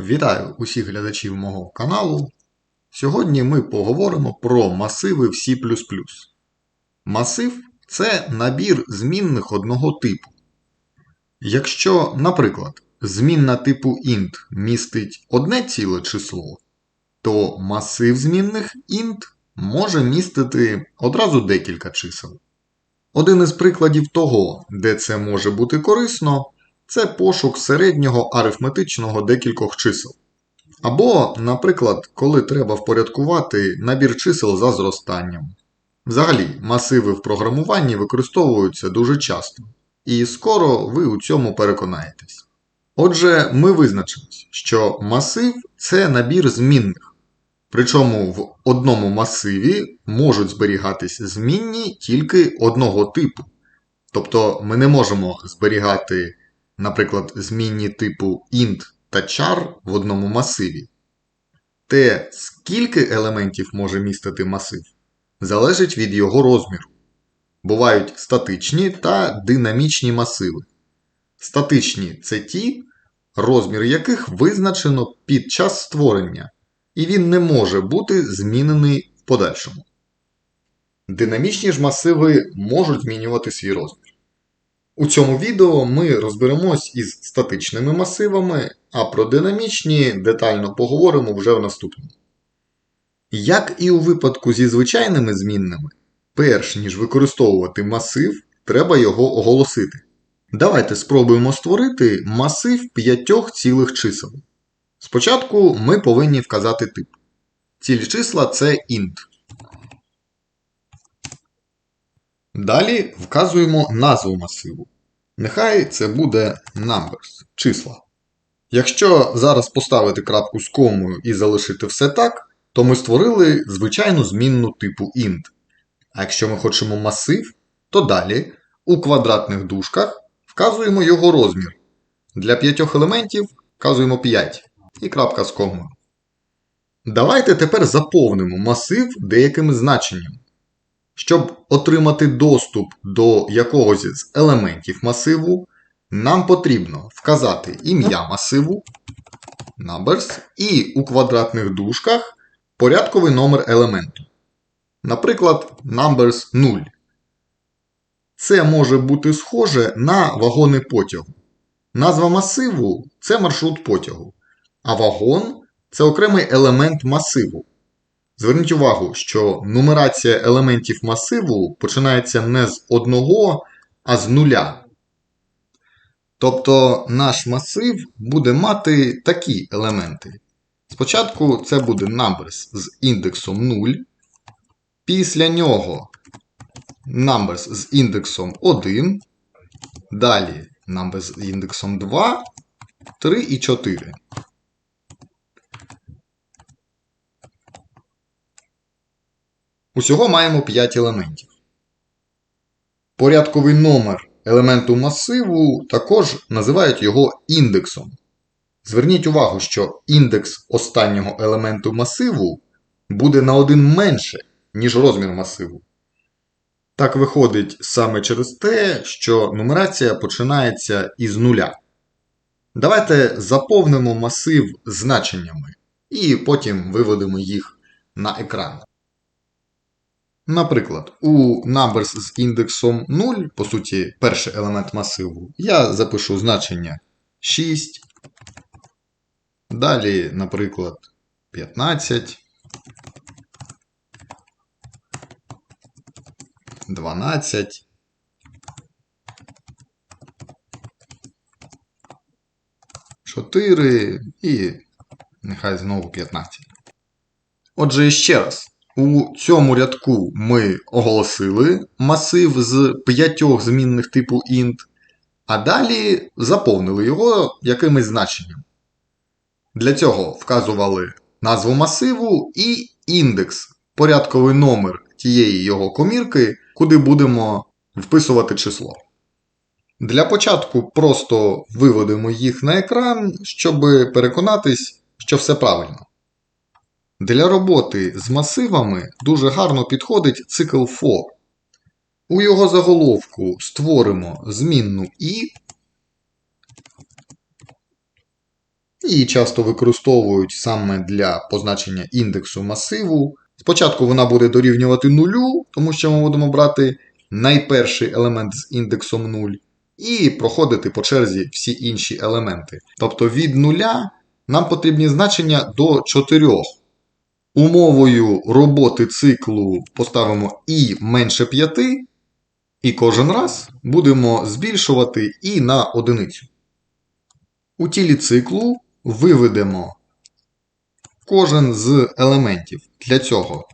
Вітаю усіх глядачів мого каналу. Сьогодні ми поговоримо про масиви в C. Масив це набір змінних одного типу. Якщо, наприклад, змінна типу int містить одне ціле число, то масив змінних int може містити одразу декілька чисел. Один із прикладів того, де це може бути корисно, це пошук середнього арифметичного декількох чисел. Або, наприклад, коли треба впорядкувати набір чисел за зростанням. Взагалі, масиви в програмуванні використовуються дуже часто, і скоро ви у цьому переконаєтесь. Отже, ми визначились, що масив це набір змінних. Причому в одному масиві можуть зберігатись змінні тільки одного типу. Тобто ми не можемо зберігати, наприклад, змінні типу int та char в одному масиві. Те, скільки елементів може містити масив, залежить від його розміру. Бувають статичні та динамічні масиви. Статичні це ті, розмір яких визначено під час створення, і він не може бути змінений в подальшому. Динамічні ж масиви можуть змінювати свій розмір. У цьому відео ми розберемось із статичними масивами, а про динамічні детально поговоримо вже в наступному. Як і у випадку зі звичайними змінними, перш ніж використовувати масив, треба його оголосити. Давайте спробуємо створити масив п'ятьох цілих чисел. Спочатку ми повинні вказати тип. Цілі числа це int. Далі вказуємо назву масиву. Нехай це буде numbers, числа. Якщо зараз поставити крапку з комою і залишити все так, то ми створили звичайну змінну типу int. А якщо ми хочемо масив, то далі у квадратних дужках вказуємо його розмір. Для п'ятьох елементів вказуємо 5 і крапка з комою. Давайте тепер заповнимо масив деякими значеннями. Щоб отримати доступ до якогось з елементів масиву, нам потрібно вказати ім'я масиву numbers і у квадратних дужках порядковий номер елементу. Наприклад, numbers 0. Це може бути схоже на вагони потягу. Назва масиву це маршрут потягу, а вагон це окремий елемент масиву. Зверніть увагу, що нумерація елементів масиву починається не з одного, а з нуля. Тобто наш масив буде мати такі елементи. Спочатку це буде numbers з індексом 0. Після нього numbers з індексом 1. Далі numbers з індексом 2, 3 і 4. Усього маємо 5 елементів. Порядковий номер елементу масиву також називають його індексом. Зверніть увагу, що індекс останнього елементу масиву буде на один менше, ніж розмір масиву. Так виходить саме через те, що нумерація починається із нуля. Давайте заповнимо масив значеннями і потім виведемо їх на екран. Наприклад, у numbers з індексом 0, по суті, перший елемент масиву, я запишу значення 6. Далі, наприклад, 15. 12. Чотири і нехай знову 15. Отже, ще раз. У цьому рядку ми оголосили масив з п'ятьох змінних типу int, а далі заповнили його якимось значенням. Для цього вказували назву масиву і індекс, порядковий номер тієї його комірки, куди будемо вписувати число. Для початку просто виведемо їх на екран, щоб переконатись, що все правильно. Для роботи з масивами дуже гарно підходить цикл for. У його заголовку створимо змінну і Її часто використовують саме для позначення індексу масиву. Спочатку вона буде дорівнювати нулю, тому що ми будемо брати найперший елемент з індексом 0, і проходити по черзі всі інші елементи. Тобто від нуля нам потрібні значення до 4. Умовою роботи циклу поставимо і менше 5, і кожен раз будемо збільшувати і на одиницю. У тілі циклу виведемо кожен з елементів. Для цього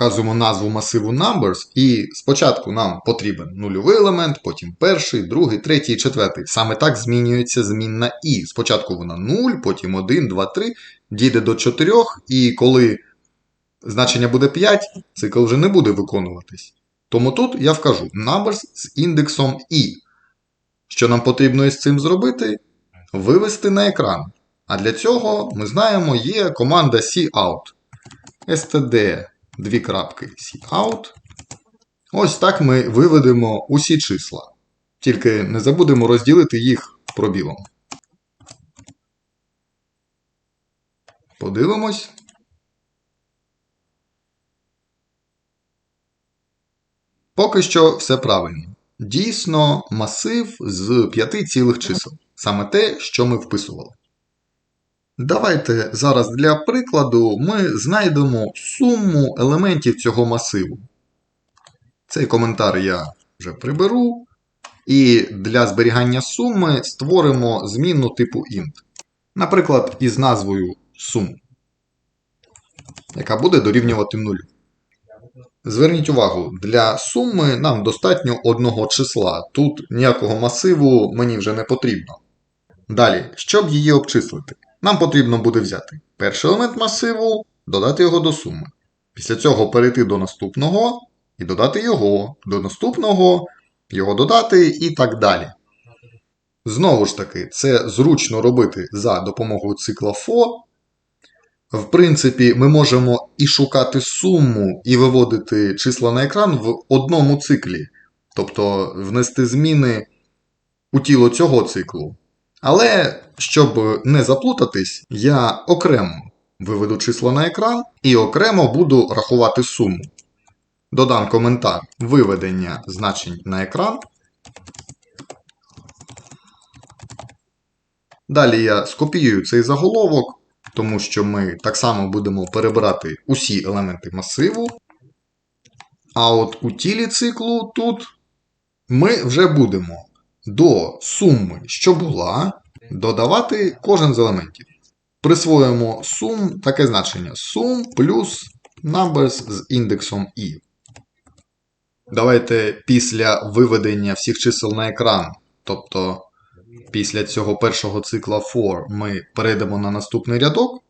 вказуємо назву масиву numbers, і спочатку нам потрібен нульовий елемент, потім перший, другий, третій, четвертий. Саме так змінюється змінна і. Спочатку вона 0, потім 1, 2, 3, дійде до 4, і коли значення буде 5, цикл вже не буде виконуватись. Тому тут я вкажу numbers з індексом і. Що нам потрібно із цим зробити? Вивести на екран. А для цього ми знаємо, є команда cout. std дві крапки cout. Ось так ми виведемо усі числа. Тільки не забудемо розділити їх пробілом. Подивимось. Поки що все правильно. Дійсно, масив з п'яти цілих чисел. Саме те, що ми вписували. Давайте зараз для прикладу ми знайдемо суму елементів цього масиву. Цей коментар я вже приберу. І для зберігання суми створимо змінну типу int. Наприклад, із назвою сум, яка буде дорівнювати нулю. Зверніть увагу, для суми нам достатньо одного числа. Тут ніякого масиву мені вже не потрібно. Далі, щоб її обчислити, нам потрібно буде взяти перший елемент масиву, додати його до суми. Після цього перейти до наступного і додати його, до наступного, його додати і так далі. Знову ж таки, це зручно робити за допомогою цикла FO. В принципі, ми можемо і шукати суму, і виводити числа на екран в одному циклі, тобто внести зміни у тіло цього циклу. Але щоб не заплутатись, я окремо виведу числа на екран і окремо буду рахувати суму. Додам коментар виведення значень на екран. Далі я скопіюю цей заголовок, тому що ми так само будемо перебирати усі елементи масиву. А от у тілі циклу тут ми вже будемо до суми, що була, додавати кожен з елементів. Присвоїмо сум таке значення сум плюс numbers з індексом i. Давайте після виведення всіх чисел на екран, тобто після цього першого цикла for, ми перейдемо на наступний рядок.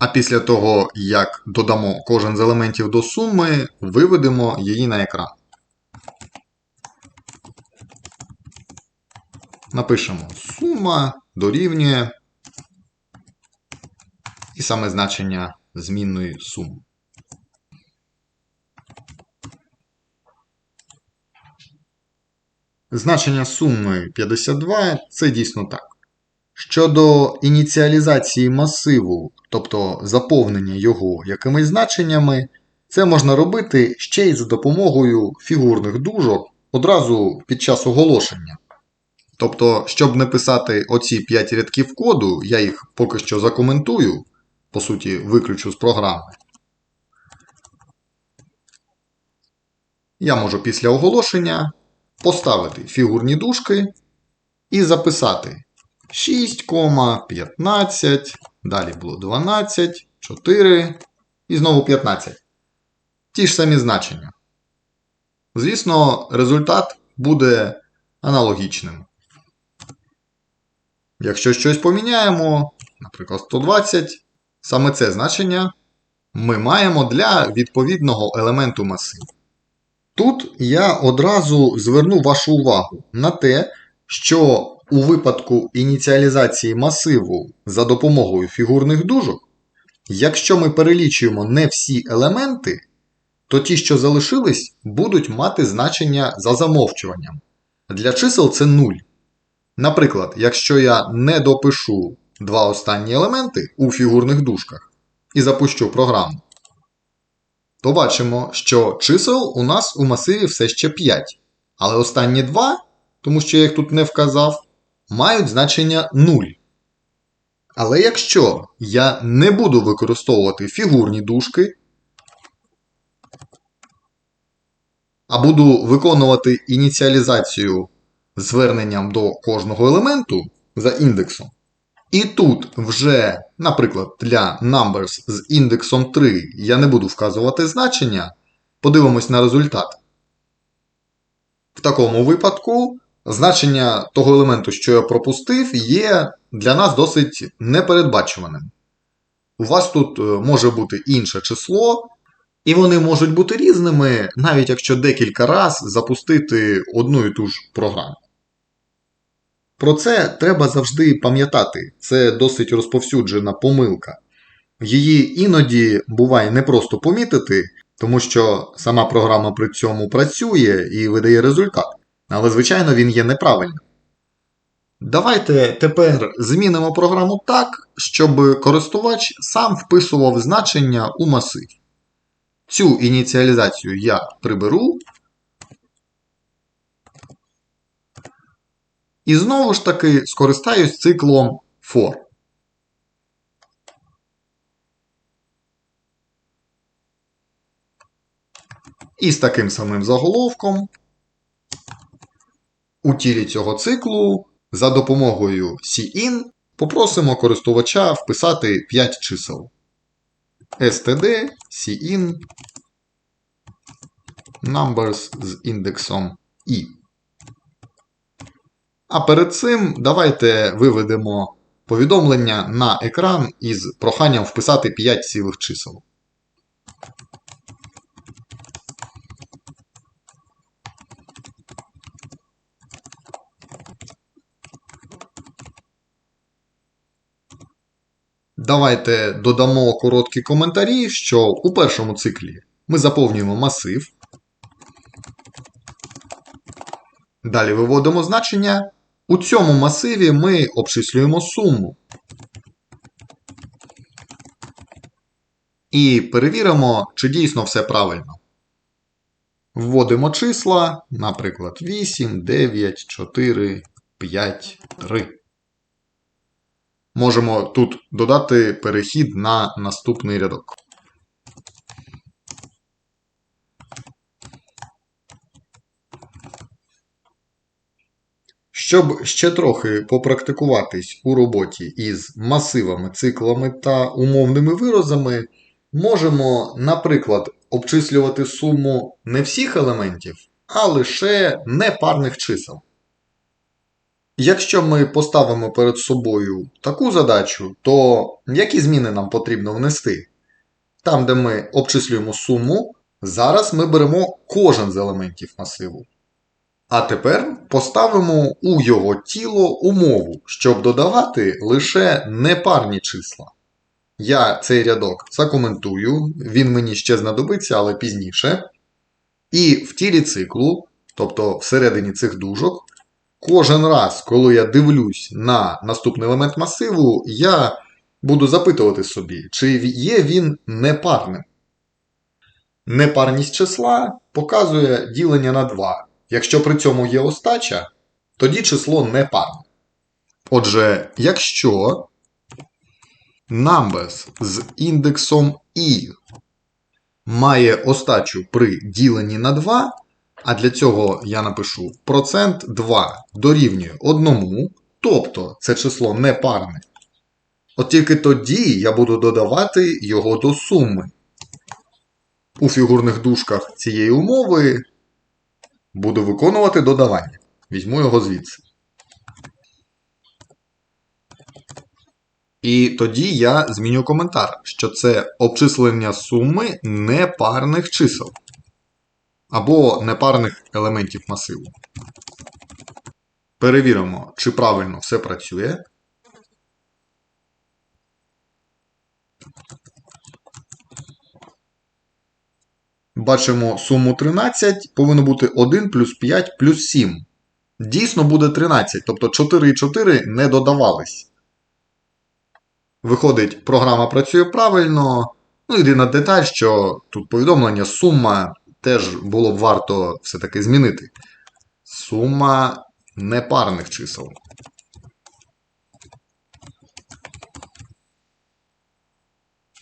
А після того, як додамо кожен з елементів до суми, виведемо її на екран. Напишемо сума дорівнює і саме значення змінної суми. Значення суми 52 це дійсно так. Щодо ініціалізації масиву, тобто заповнення його якимись значеннями, це можна робити ще й за допомогою фігурних дужок одразу під час оголошення. Тобто, щоб не писати оці 5 рядків коду, я їх поки що закоментую, по суті, виключу з програми. Я можу після оголошення поставити фігурні дужки і записати 6,15, далі було 12, 4 і знову 15. Ті ж самі значення. Звісно, результат буде аналогічним. Якщо щось поміняємо, наприклад, 120, саме це значення ми маємо для відповідного елементу масиву. Тут я одразу зверну вашу увагу на те, що у випадку ініціалізації масиву за допомогою фігурних дужок, якщо ми перелічуємо не всі елементи, то ті, що залишились, будуть мати значення за замовчуванням. Для чисел це 0. Наприклад, якщо я не допишу два останні елементи у фігурних дужках і запущу програму, то бачимо, що чисел у нас у масиві все ще 5. Але останні два, тому що я їх тут не вказав, мають значення 0. Але якщо я не буду використовувати фігурні дужки, а буду виконувати ініціалізацію зверненням до кожного елементу за індексом, і тут вже, наприклад, для numbers з індексом 3 я не буду вказувати значення, подивимось на результат. В такому випадку значення того елементу, що я пропустив, є для нас досить непередбачуваним. У вас тут е, може бути інше число, і вони можуть бути різними, навіть якщо декілька разів запустити одну і ту ж програму. Про це треба завжди пам'ятати, це досить розповсюджена помилка. Її іноді буває непросто помітити, тому що сама програма при цьому працює і видає результат. Але, звичайно, він є неправильним. Давайте тепер змінимо програму так, щоб користувач сам вписував значення у масив. Цю ініціалізацію я приберу. І знову ж таки скористаюсь циклом for. І з таким самим заголовком у тілі цього циклу за допомогою cin попросимо користувача вписати 5 чисел. std cin numbers з індексом i. А перед цим давайте виведемо повідомлення на екран із проханням вписати 5 цілих чисел. Давайте додамо короткі коментарі, що у першому циклі ми заповнюємо масив. Далі виводимо значення. У цьому масиві ми обчислюємо суму. І перевіримо, чи дійсно все правильно. Вводимо числа, наприклад, 8, 9, 4, 5, 3. Можемо тут додати перехід на наступний рядок. Щоб ще трохи попрактикуватись у роботі із масивами, циклами та умовними виразами, можемо, наприклад, обчислювати суму не всіх елементів, а лише непарних чисел. Якщо ми поставимо перед собою таку задачу, то які зміни нам потрібно внести? Там, де ми обчислюємо суму, зараз ми беремо кожен з елементів масиву. А тепер поставимо у його тіло умову, щоб додавати лише непарні числа. Я цей рядок закоментую, він мені ще знадобиться, але пізніше. І в тілі циклу, тобто всередині цих дужок, кожен раз, коли я дивлюсь на наступний елемент масиву, я буду запитувати собі, чи є він непарним. Непарність числа показує ділення на 2. Якщо при цьому є остача, тоді число непарне. Отже, якщо numbers з індексом і має остачу при діленні на 2, а для цього я напишу процент 2 дорівнює 1, тобто це число непарне. От тільки тоді я буду додавати його до суми. У фігурних дужках цієї умови буду виконувати додавання. Візьму його звідси. І тоді я зміню коментар, що це обчислення суми непарних чисел або непарних елементів масиву. Перевіримо, чи правильно все працює. Бачимо суму 13, повинно бути 1 плюс 5 плюс 7. Дійсно буде 13, тобто 4 і 4 не додавались. Виходить, програма працює правильно. Ну, єдина деталь, що тут повідомлення сума теж було б варто все-таки змінити. Сума непарних чисел.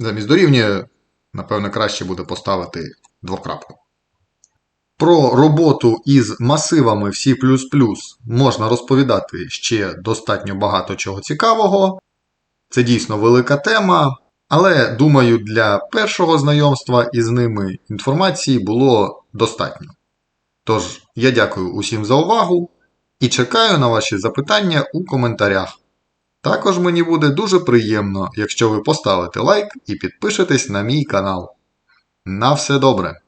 Замість дорівнює, напевно, краще буде поставити двокрапку. Про роботу із масивами в C можна розповідати ще достатньо багато чого цікавого. Це дійсно велика тема, але думаю, для першого знайомства із ними інформації було достатньо. Тож, я дякую усім за увагу і чекаю на ваші запитання у коментарях. Також мені буде дуже приємно, якщо ви поставите лайк і підпишетесь на мій канал. На все добре!